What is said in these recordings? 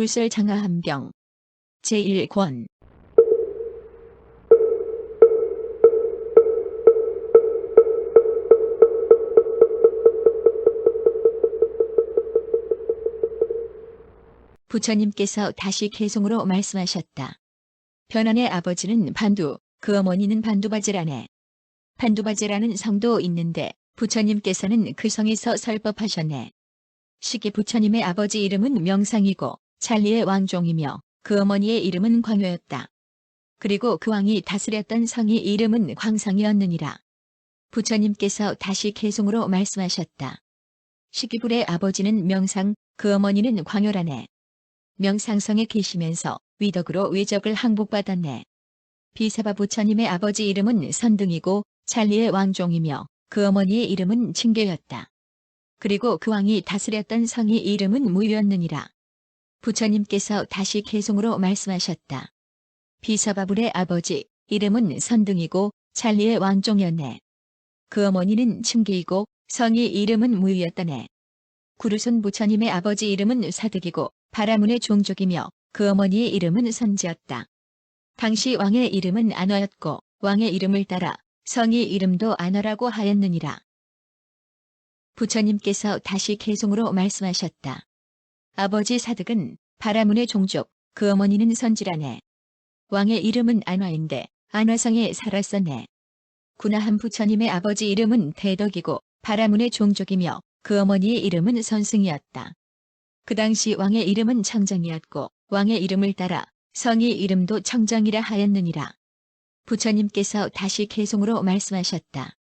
불설장화함경 제1권 부처님께서 다시 개송으로 말씀하셨다. 변환의 아버지는 반두, 그 어머니는 반두바제라네. 반두바제라는 성도 있는데 부처님께서는 그 성에서 설법하셨네. 시기 부처님의 아버지 이름은 명상이고 찰리의 왕종이며 그 어머니의 이름은 광효였다. 그리고 그 왕이 다스렸던 성이 이름은 광성이었느니라. 부처님께서 다시 개송으로 말씀하셨다. 시기불의 아버지는 명상, 그 어머니는 광효라네. 명상성에 계시면서 위덕으로 외적을 항복받았네. 비사바 부처님의 아버지 이름은 선등이고 찰리의 왕종이며 그 어머니의 이름은 칭교였다. 그리고 그 왕이 다스렸던 성이 이름은 무였느니라. 부처님께서 다시 개송으로 말씀하셨다. 비사바불의 아버지 이름은 선등이고 찰리의 왕종이었네. 그 어머니는 칭기이고 성이 이름은 무였다네. 구르손 부처님의 아버지 이름은 사득이고 바라문의 종족이며 그 어머니의 이름은 선지였다. 당시 왕의 이름은 안화였고 왕의 이름을 따라 성이 이름도 안화라고 하였느니라. 부처님께서 다시 개송으로 말씀하셨다. 아버지 사득은 바라문의 종족, 그 어머니는 선지라네. 왕의 이름은 안화인데 안화성에 살았었네. 구나한 부처님의 아버지 이름은 대덕이고 바라문의 종족이며 그 어머니의 이름은 선승이었다. 그 당시 왕의 이름은 청정이었고 왕의 이름을 따라 성이 이름도 청정이라 하였느니라. 부처님께서 다시 개송으로 말씀하셨다.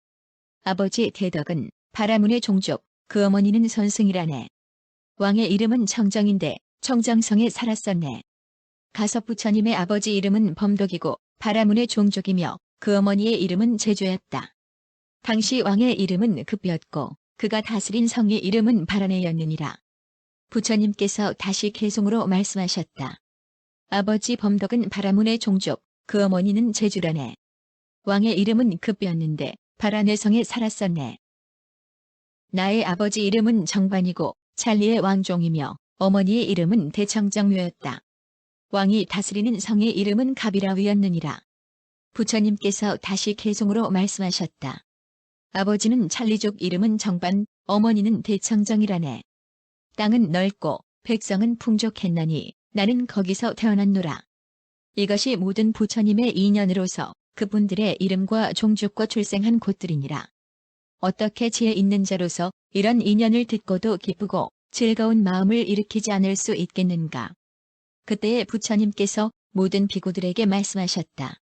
아버지 대덕은 바라문의 종족, 그 어머니는 선승이라네. 왕의 이름은 청정인데 청정성에 살았었네. 가섭 부처님의 아버지 이름은 범덕이고 바라문의 종족이며 그 어머니의 이름은 제조였다. 당시 왕의 이름은 급이었고 그가 다스린 성의 이름은 바라네였느니라. 부처님께서 다시 개송으로 말씀하셨다. 아버지 범덕은 바라문의 종족, 그 어머니는 제주라네. 왕의 이름은 급이었는데 바라네 성에 살았었네. 나의 아버지 이름은 정반이고 찰리의 왕종이며 어머니의 이름은 대청정묘였다. 왕이 다스리는 성의 이름은 가비라위였느니라. 부처님께서 다시 개송으로 말씀하셨다. 아버지는 찰리족 이름은 정반, 어머니는 대청정이라네. 땅은 넓고 백성은 풍족했나니 나는 거기서 태어났노라. 이것이 모든 부처님의 인연으로서 그분들의 이름과 종족과 출생한 곳들이니라. 어떻게 지혜 있는 자로서 이런 인연을 듣고도 기쁘고 즐거운 마음을 일으키지 않을 수 있겠는가. 그때의 부처님께서 모든 비구들에게 말씀하셨다.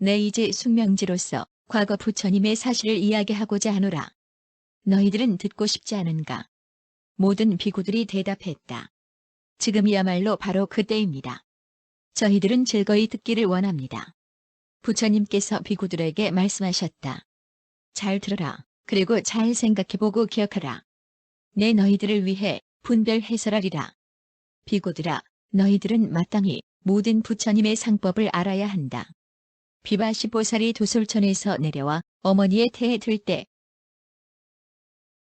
내 이제 숙명지로서 과거 부처님의 사실을 이야기하고자 하노라. 너희들은 듣고 싶지 않은가? 모든 비구들이 대답했다. 지금이야말로 바로 그때입니다. 저희들은 즐거이 듣기를 원합니다. 부처님께서 비구들에게 말씀하셨다. 잘 들어라. 그리고 잘 생각해보고 기억하라. 내 너희들을 위해 분별 해설하리라. 비구들아, 너희들은 마땅히 모든 부처님의 상법을 알아야 한다. 비바시보살이 도솔천에서 내려와 어머니의 태에 들 때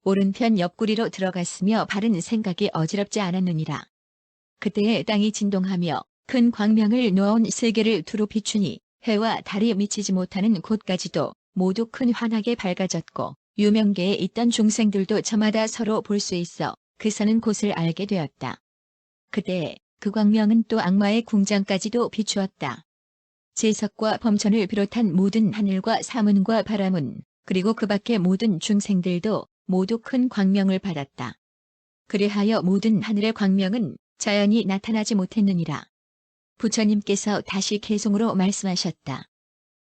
오른편 옆구리로 들어갔으며 바른 생각이 어지럽지 않았느니라. 그때에 땅이 진동하며 큰 광명을 놓아온 세계를 두루 비추니 해와 달이 미치지 못하는 곳까지도 모두 큰 환하게 밝아졌고 유명계에 있던 중생들도 저마다 서로 볼 수 있어 그 사는 곳을 알게 되었다. 그때 그 광명은 또 악마의 궁장까지도 비추었다. 제석과 범천을 비롯한 모든 하늘과 사문과 바람은 그리고 그 밖의 모든 중생들도 모두 큰 광명을 받았다. 그리하여 모든 하늘의 광명은 자연히 나타나지 못했느니라. 부처님께서 다시 개송으로 말씀하셨다.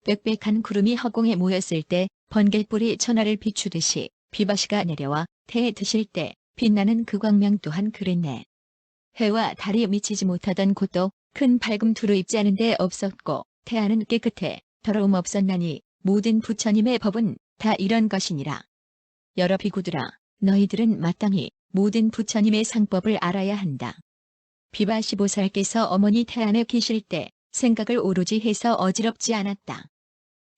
빽빽한 구름이 허공에 모였을 때 번개불이 천하를 비추듯이 비바시가 내려와 태에 드실 때 빛나는 그 광명 또한 그랬네. 해와 달이 미치지 못하던 곳도 큰 밝음 두루 입지 않은 데 없었고 태안은 깨끗해 더러움 없었나니 모든 부처님의 법은 다 이런 것이니라. 여러 비구들아, 너희들은 마땅히 모든 부처님의 상법을 알아야 한다. 비바시보살께서 어머니 태안에 계실 때 생각을 오로지 해서 어지럽지 않았다.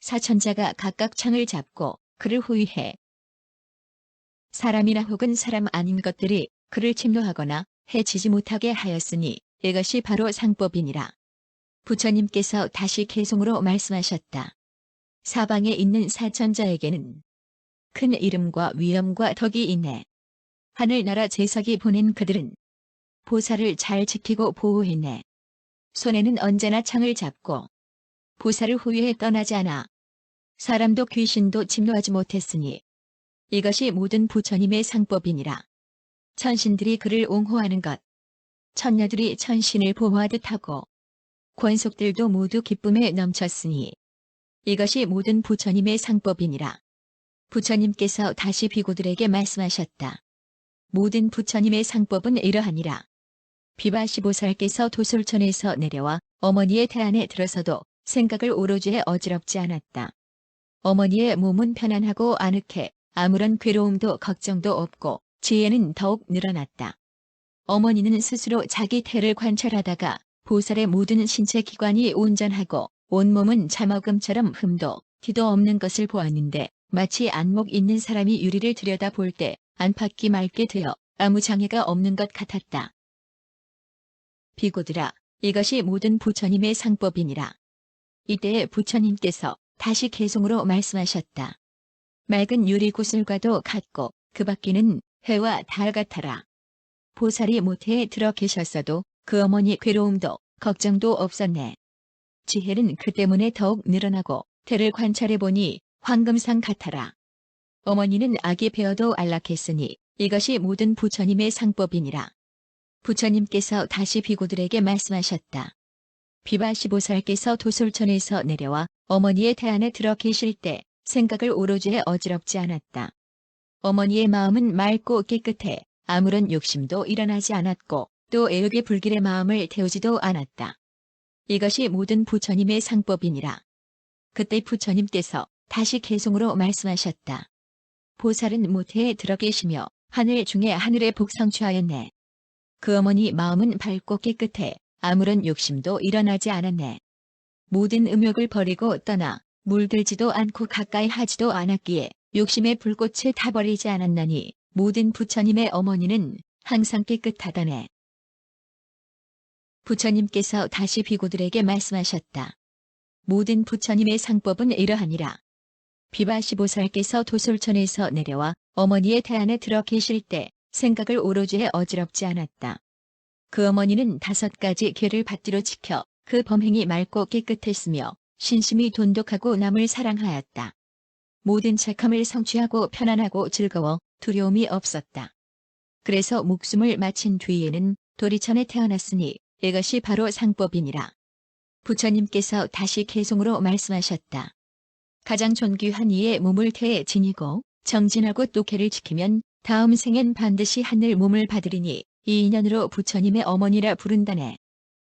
사천자가 각각 창을 잡고 그를 호위해 사람이나 혹은 사람 아닌 것들이 그를 침노하거나 해치지 못하게 하였으니 이것이 바로 상법이니라. 부처님께서 다시 개송으로 말씀하셨다. 사방에 있는 사천자에게는 큰 이름과 위엄과 덕이 있네. 하늘나라 제석이 보낸 그들은 보살을 잘 지키고 보호했네. 손에는 언제나 창을 잡고 보살을 호위해 떠나지 않아 사람도 귀신도 침노하지 못했으니 이것이 모든 부처님의 상법이니라. 천신들이 그를 옹호하는 것, 천녀들이 천신을 보호하듯 하고 권속들도 모두 기쁨에 넘쳤으니 이것이 모든 부처님의 상법이니라. 부처님께서 다시 비고들에게 말씀하셨다. 모든 부처님의 상법은 이러하니라. 비바시보살께서 도솔천에서 내려와 어머니의 태안에 들어서도 생각을 오로지 해 어지럽지 않았다. 어머니의 몸은 편안하고 아늑해 아무런 괴로움도 걱정도 없고 지혜는 더욱 늘어났다. 어머니는 스스로 자기 태를 관찰하다가 보살의 모든 신체 기관이 온전하고 온몸은 자먹음처럼 흠도 티도 없는 것을 보았는데 마치 안목 있는 사람이 유리를 들여다볼 때 안팎이 맑게 되어 아무 장애가 없는 것 같았다. 비고들아, 이것이 모든 부처님의 상법이니라. 이때에 부처님께서 다시 개송으로 말씀하셨다. 맑은 유리 구슬과도 같고 그 밖에는 해와 달 같아라. 보살이 모태에 들어 계셨어도 그 어머니 괴로움도 걱정도 없었네. 지혜는 그 때문에 더욱 늘어나고 태를 관찰해보니 황금상 같아라. 어머니는 아기 배어도 안락했으니 이것이 모든 부처님의 상법이니라. 부처님께서 다시 비고들에게 말씀하셨다. 비바시보살께서 도솔천에서 내려와 어머니의 태안에 들어 계실 때 생각을 오로지 해 어지럽지 않았다. 어머니의 마음은 맑고 깨끗해 아무런 욕심도 일어나지 않았고 또 애욕의 불길의 마음을 태우지도 않았다. 이것이 모든 부처님의 상법이니라. 그때 부처님께서 다시 개송으로 말씀하셨다. 보살은 모태에 들어 계시며 하늘 중에 하늘에 복성취하였네. 그 어머니 마음은 밝고 깨끗해 아무런 욕심도 일어나지 않았네. 모든 음욕을 버리고 떠나 물들지도 않고 가까이 하지도 않았기에 욕심의 불꽃을 타버리지 않았나니 모든 부처님의 어머니는 항상 깨끗하다네. 부처님께서 다시 비고들에게 말씀하셨다. 모든 부처님의 상법은 이러하니라. 비바시보살께서 도솔천에서 내려와 어머니의 태안에 들어 계실 때 생각을 오로지 해 어지럽지 않았다. 그 어머니는 다섯 가지 계를 받들어 지켜 그 범행이 맑고 깨끗했으며 신심이 돈독하고 남을 사랑하였다. 모든 착함을 성취하고 편안하고 즐거워 두려움이 없었다. 그래서 목숨을 마친 뒤에는 도리천에 태어났으니 이것이 바로 상법이니라. 부처님께서 다시 개송으로 말씀하셨다. 가장 존귀한 이의 몸을 태에 지니고 정진하고 똑해를 지키면 다음 생엔 반드시 하늘 몸을 받으리니 이 인연으로 부처님의 어머니라 부른다네.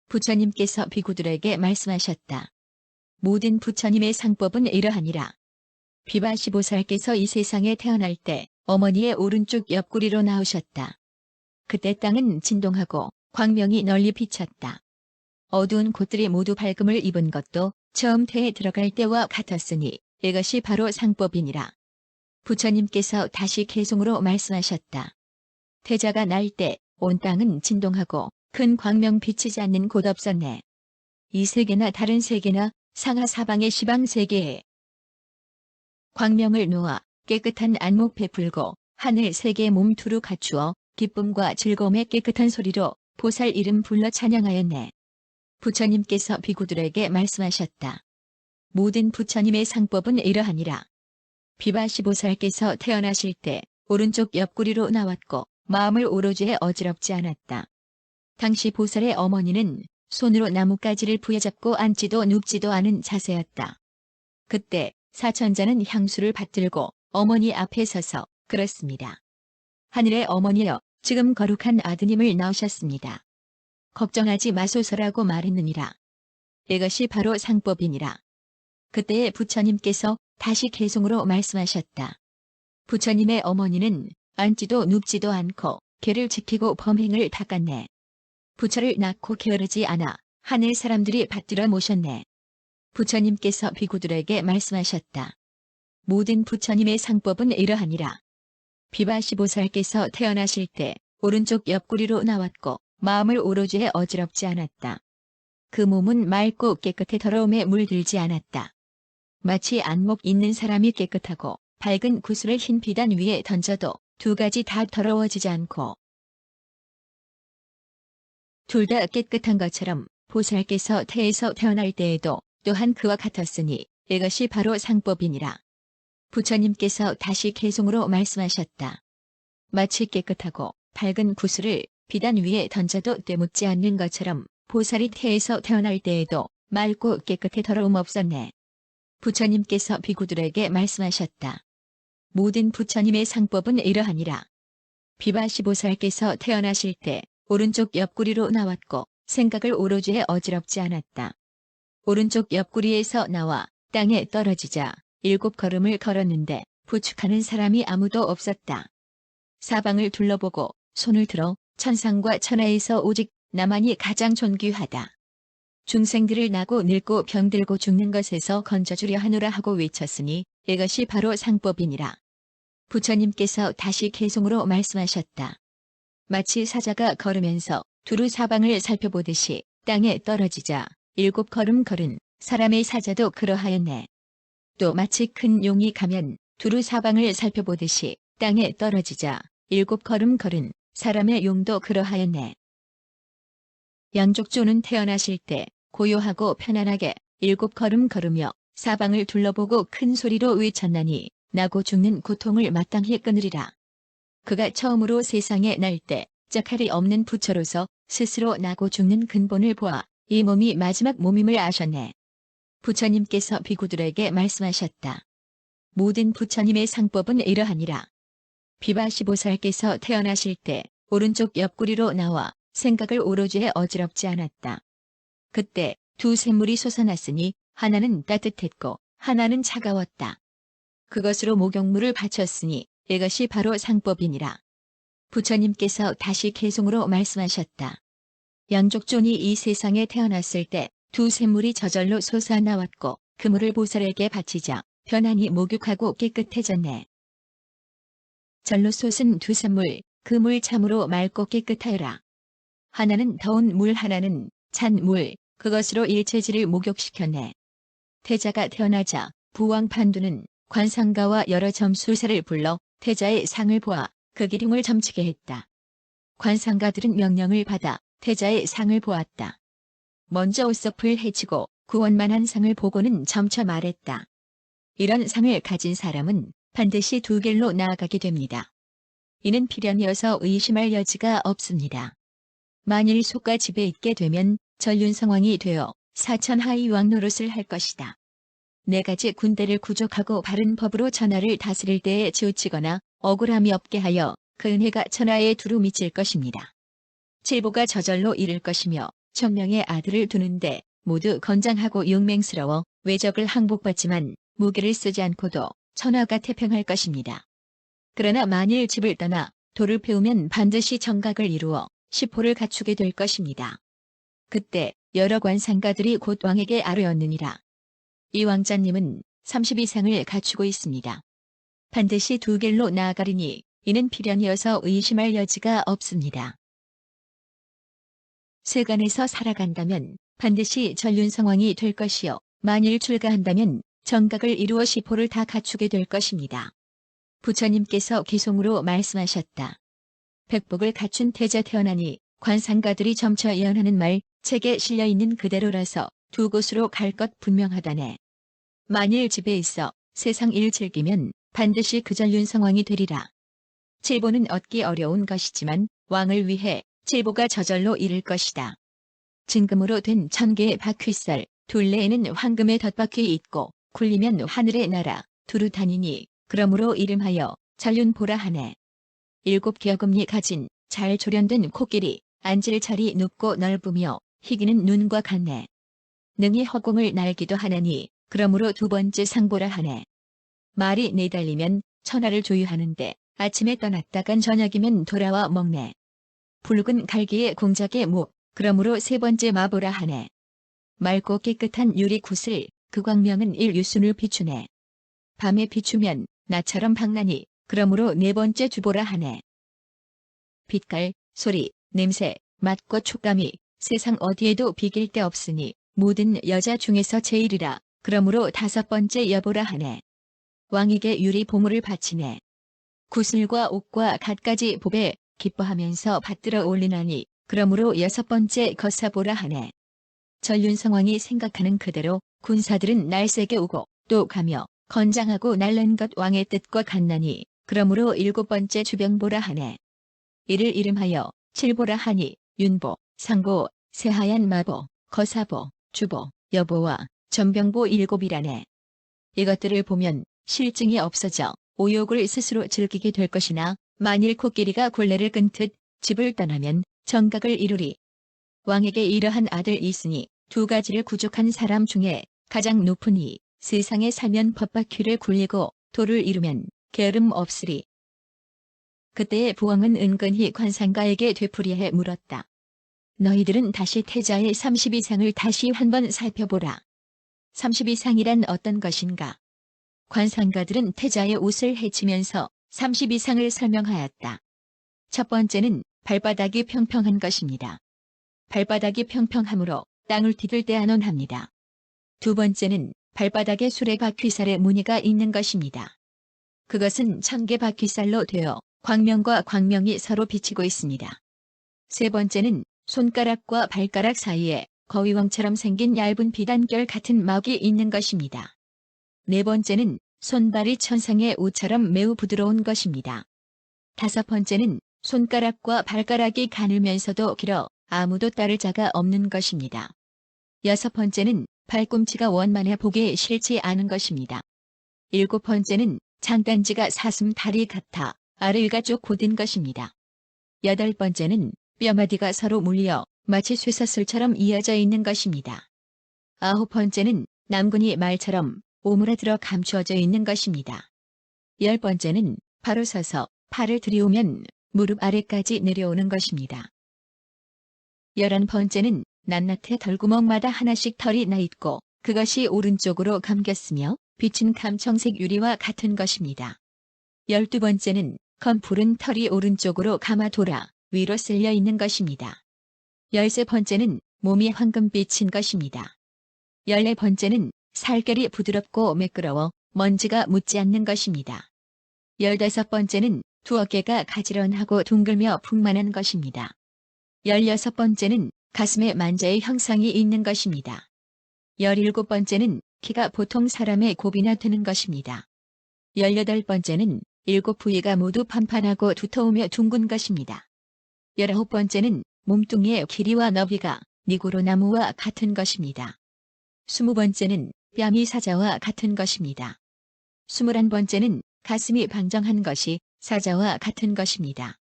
부처님께서 비구들에게 말씀하셨다. 모든 부처님의 상법은 이러하니라. 비바시보살께서 이 세상에 태어날 때 어머니의 오른쪽 옆구리로 나오셨다. 그때 땅은 진동하고 광명이 널리 비쳤다. 어두운 곳들이 모두 밝음을 입은 것도 처음 태에 들어갈 때와 같았으니 이것이 바로 상법이니라. 부처님께서 다시 개송으로 말씀하셨다. 태자가 날 때 온 땅은 진동하고 큰 광명 비치지 않는 곳 없었네. 이 세계나 다른 세계나 상하 사방의 시방 세계에 광명을 놓아 깨끗한 안목 베풀고 하늘 세계 몸 두루 갖추어 기쁨과 즐거움의 깨끗한 소리로 보살 이름 불러 찬양하였네. 부처님께서 비구들에게 말씀하셨다. 모든 부처님의 상법은 이러하니라. 비바시보살께서 태어나실 때 오른쪽 옆구리로 나왔고 마음을 오로지 해 어지럽지 않았다. 당시 보살의 어머니는 손으로 나뭇가지를 부여잡고 앉지도 눕지도 않은 자세였다. 그때 사천자는 향수를 받들고 어머니 앞에 서서 그렇습니다. 하늘의 어머니여 지금 거룩한 아드님을 낳으셨습니다. 걱정하지 마소서라고 말했느니라. 이것이 바로 상법이니라. 그때에 부처님께서 다시 개송으로 말씀하셨다. 부처님의 어머니는 앉지도 눕지도 않고 개를 지키고 범행을 닦았네. 부처를 낳고 게으르지 않아 하늘 사람들이 받들어 모셨네. 부처님께서 비구들에게 말씀하셨다. 모든 부처님의 상법은 이러하니라. 비바시보살께서 태어나실 때 오른쪽 옆구리로 나왔고 마음을 오로지에 어지럽지 않았다. 그 몸은 맑고 깨끗해 더러움에 물들지 않았다. 마치 안목 있는 사람이 깨끗하고 밝은 구슬을 흰 비단 위에 던져도 두 가지 다 더러워지지 않고 둘 다 깨끗한 것처럼 보살께서 태에서 태어날 때에도 또한 그와 같았으니 이것이 바로 상법이니라. 부처님께서 다시 개송으로 말씀하셨다. 마치 깨끗하고 밝은 구슬을 비단 위에 던져도 되묻지 않는 것처럼 보살이 태에서 태어날 때에도 맑고 깨끗해 더러움 없었네. 부처님께서 비구들에게 말씀하셨다. 모든 부처님의 상법은 이러하니라. 비바시보살께서 태어나실 때 오른쪽 옆구리로 나왔고 생각을 오로지에 어지럽지 않았다. 오른쪽 옆구리에서 나와 땅에 떨어지자 일곱 걸음을 걸었는데 부축하는 사람이 아무도 없었다. 사방을 둘러보고 손을 들어 천상과 천하에서 오직 나만이 가장 존귀하다. 중생들을 나고 늙고 병들고 죽는 것에서 건져주려 하노라 하고 외쳤으니 이것이 바로 상법이니라. 부처님께서 다시 개송으로 말씀하셨다. 마치 사자가 걸으면서 두루 사방을 살펴보듯이 땅에 떨어지자 일곱 걸음 걸은 사람의 사자도 그러하였네. 또 마치 큰 용이 가면 두루 사방을 살펴보듯이 땅에 떨어지자 일곱 걸음 걸은 사람의 용도 그러하였네. 양족조는 태어나실 때 고요하고 편안하게 일곱 걸음 걸으며 사방을 둘러보고 큰 소리로 외쳤나니 나고 죽는 고통을 마땅히 끊으리라. 그가 처음으로 세상에 날 때 짝할이 없는 부처로서 스스로 나고 죽는 근본을 보아 이 몸이 마지막 몸임을 아셨네. 부처님께서 비구들에게 말씀하셨다. 모든 부처님의 상법은 이러하니라. 비바시보살께서 태어나실 때 오른쪽 옆구리로 나와 생각을 오로지에 어지럽지 않았다. 그때 두 샘물이 솟아났으니 하나는 따뜻했고 하나는 차가웠다. 그것으로 목욕물을 바쳤으니 이것이 바로 상법이니라. 부처님께서 다시 개송으로 말씀하셨다. 양족존이 이 세상에 태어났을 때 두 샘물이 저절로 솟아나왔고 그 물을 보살에게 바치자 편안히 목욕하고 깨끗해졌네. 절로 솟은 두 샘물, 그 물 참으로 맑고 깨끗하여라. 하나는 더운 물 하나는 찬 물, 그것으로 일체지를 목욕시켰네. 태자가 태어나자 부왕 판두는 관상가와 여러 점술사를 불러 태자의 상을 보아 그 기륭을 점치게 했다. 관상가들은 명령을 받아 태자의 상을 보았다. 먼저 옷섭을 해치고 구원만한 상을 보고는 점쳐 말했다. 이런 상을 가진 사람은 반드시 두 길로 나아가게 됩니다. 이는 필연이어서 의심할 여지가 없습니다. 만일 속가 집에 있게 되면 전륜 상황이 되어 사천 하이 왕 노릇을 할 것이다. 네 가지 군대를 구족하고 바른 법으로 천하를 다스릴 때에 치우치거나 억울함이 없게 하여 그 은혜가 천하에 두루 미칠 것입니다. 칠보가 저절로 이를 것이며 천명의 아들을 두는데 모두 건장하고 용맹스러워 외적을 항복받지만 무기를 쓰지 않고도 천하가 태평할 것입니다. 그러나 만일 집을 떠나 돌을 배우면 반드시 정각을 이루어 시포를 갖추게 될 것입니다. 그때 여러 관상가들이 곧 왕에게 아뢰었느니라. 이 왕자님은 30 이상을 갖추고 있습니다. 반드시 두 길로 나아가리니 이는 필연이어서 의심할 여지가 없습니다. 세간에서 살아간다면 반드시 전륜 상황이 될 것이요. 만일 출가한다면 정각을 이루어 시포를 다 갖추게 될 것입니다. 부처님께서 기송으로 말씀하셨다. 백복을 갖춘 태자 태어나니 관상가들이 점쳐 예언하는 말 책에 실려있는 그대로라서 두 곳으로 갈 것 분명하다네. 만일 집에 있어 세상 일 즐기면 반드시 그 전륜 상황이 되리라. 칠보는 얻기 어려운 것이지만 왕을 위해 칠보가 저절로 이를 것이다. 진금으로 된 천 개의 바퀴살, 둘레에는 황금의 덧바퀴 있고 굴리면 하늘의 나라, 두루 다니니 그러므로 이름하여 전륜보라 하네. 일곱 개어금니 가진 잘 조련된 코끼리, 앉을 자리 높고 넓으며 희기는 눈과 같네. 능히 허공을 날기도 하나니 그러므로 두 번째 상보라 하네. 말이 내달리면 천하를 조유하는데 아침에 떠났다간 저녁이면 돌아와 먹네. 붉은 갈기의 공작의 목, 그러므로 세 번째 마보라 하네. 맑고 깨끗한 유리 구슬, 그 광명은 일유순을 비추네. 밤에 비추면 나처럼 방나니, 그러므로 네 번째 주보라 하네. 빛깔, 소리, 냄새, 맛과 촉감이 세상 어디에도 비길 데 없으니 모든 여자 중에서 제일이라 그러므로 다섯 번째 여보라 하네. 왕에게 유리 보물을 바치네. 구슬과 옥과 갖가지 보배 기뻐하면서 받들어 올리나니 그러므로 여섯 번째 거사보라 하네. 전륜성왕이 생각하는 그대로 군사들은 날새게 오고 또 가며 건장하고 날른 것 왕의 뜻과 같나니 그러므로 일곱 번째 주병보라 하네. 이를 이름하여 칠보라 하니 윤보, 상보, 새하얀 마보, 거사보, 주보, 여보와 전병보 일곱이라네. 이것들을 보면 실증이 없어져 오욕을 스스로 즐기게 될 것이나 만일 코끼리가 굴레를 끊듯 집을 떠나면 정각을 이루리. 왕에게 이러한 아들이 있으니 두 가지를 구족한 사람 중에 가장 이 세상에 살면 법바퀴를 굴리고 도를 이루면 게으름 없으리. 그때의 부왕은 은근히 관상가에게 되풀이해 물었다. 너희들은 다시 태자의 32상을 다시 한번 살펴보라. 32상이란 어떤 것인가? 관상가들은 태자의 옷을 헤치면서 32상을 설명하였다. 첫 번째는 발바닥이 평평한 것입니다. 발바닥이 평평하므로 땅을 디딜 때 안온합니다. 두 번째는 발바닥에 수레바퀴살의 무늬가 있는 것입니다. 그것은 천개 바퀴살로 되어 광명과 광명이 서로 비치고 있습니다. 세 번째는 손가락과 발가락 사이에 거위왕처럼 생긴 얇은 비단결 같은 막이 있는 것입니다. 네 번째는 손발이 천상의 우처럼 매우 부드러운 것입니다. 다섯 번째는 손가락과 발가락이 가늘면서도 길어 아무도 따를 자가 없는 것입니다. 여섯 번째는 발꿈치가 원만해 보기에 싫지 않은 것입니다. 일곱 번째는 장단지가 사슴 다리 같아 아래 위가 쭉 곧은 것입니다. 여덟 번째는 뼈마디가 서로 물려 마치 쇠사슬처럼 이어져 있는 것입니다. 아홉 번째는 남군이 말처럼 오므라들어 감추어져 있는 것입니다. 열 번째는 바로 서서 팔을 들이우면 무릎 아래까지 내려오는 것입니다. 열한 번째는 낱낱해 덜구멍마다 하나씩 털이 나 있고 그것이 오른쪽으로 감겼으며 비친 감청색 유리와 같은 것입니다. 열두 번째는 검푸른 털이 오른쪽으로 감아 돌아 위로 쓸려 있는 것입니다. 열세 번째는 몸이 황금빛인 것입니다. 열네 번째는 살결이 부드럽고 매끄러워 먼지가 묻지 않는 것입니다. 열다섯 번째는 두 어깨가 가지런하고 둥글며 풍만한 것입니다. 열여섯 번째는 가슴에 만자의 형상이 있는 것입니다. 열일곱 번째는 키가 보통 사람의 곱이나 되는 것입니다. 열여덟 번째는 일곱 부위가 모두 판판하고 두터우며 둥근 것입니다. 열아홉 번째는 몸뚱이의 길이와 너비가 니고로나무와 같은 것입니다. 스무 번째는 뺨이 사자와 같은 것입니다. 스물한 번째는 가슴이 방정한 것이 사자와 같은 것입니다.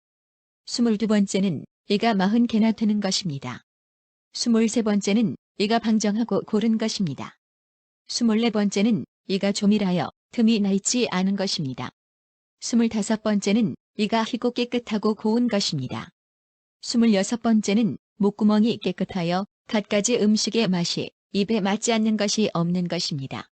스물두 번째는 이가 마흔 개나 되는 것입니다. 스물세 번째는 이가 방정하고 고른 것입니다. 스물네 번째는 이가 조밀하여 틈이 나 있지 않은 것입니다. 스물다섯 번째는 이가 희고 깨끗하고 고운 것입니다. 스물여섯 번째는 목구멍이 깨끗하여 갖가지 음식의 맛이 입에 맞지 않는 것이 없는 것입니다.